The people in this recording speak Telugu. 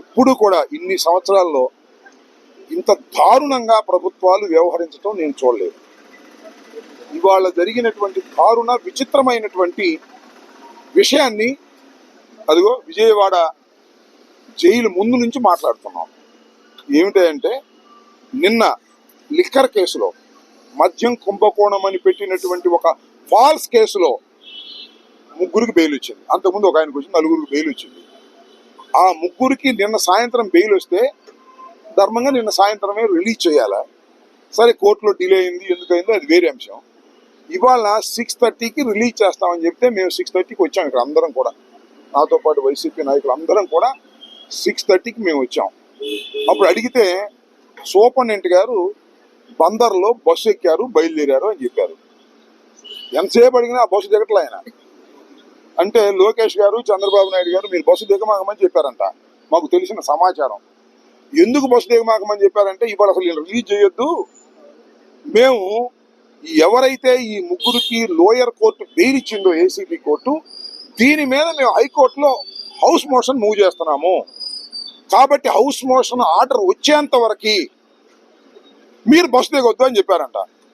ఎప్పుడు కూడా ఇన్ని సంవత్సరాల్లో ఇంత దారుణంగా ప్రభుత్వాలు వ్యవహరించడం నేను చూడలేదు. ఇవాళ జరిగినటువంటి దారుణ విచిత్రమైనటువంటి విషయాన్ని అదిగో విజయవాడ జైలు ముందు నుంచి మాట్లాడుతున్నాం. ఏమిటంటే నిన్న లిక్కర్ కేసులో మద్యం కుంభకోణం అని పెట్టినటువంటి ఒక ఫాల్స్ కేసులో ముగ్గురికి బెయిల్ వచ్చింది. అంతకుముందు ఒక ఆయనకు వచ్చింది నలుగురికి బెయిల్ వచ్చింది. ఆ ముగ్గురికి నిన్న సాయంత్రం బెయిల్ వస్తే ధర్మంగా నిన్న సాయంత్రమే రిలీజ్ చేయాలా? సరే కోర్టులో డిలే అయింది ఎందుకైందో అది వేరే అంశం. ఇవాళ సిక్స్ థర్టీకి రిలీజ్ చేస్తామని చెప్తే మేము సిక్స్ థర్టీకి వచ్చాం ఇక్కడ అందరం కూడా. నాతో పాటు వైసీపీ నాయకులు అందరం కూడా సిక్స్ థర్టీకి మేము వచ్చాం. అప్పుడు అడిగితే సూపరింటెండెంట్ గారు బందర్లో బస్సు ఎక్కారు బయలుదేరారు అని చెప్పారు. ఎంతసేపు అడిగినా ఆ బస్సు దిగట్లే ఆయన. అంటే లోకేష్ గారు చంద్రబాబు నాయుడు గారు మీరు బస్సు దిగమాగమని చెప్పారంట. మాకు తెలిసిన సమాచారం. ఎందుకు బస్సు దిగమాకమని చెప్పారంటే ఇవాళ అసలు రిలీజ్ చేయొద్దు. మేము ఎవరైతే ఈ ముగ్గురికి లోయర్ కోర్టు బెయిల్ ఇచ్చిందో ఏసీబీ కోర్టు దీని మీద మేము హైకోర్టులో హౌస్ మోషన్ మూవ్ చేస్తున్నాము. కాబట్టి హౌస్ మోషన్ ఆర్డర్ వచ్చేంత వరకు మీరు బస్సు దిగొద్దు అని చెప్పారంట.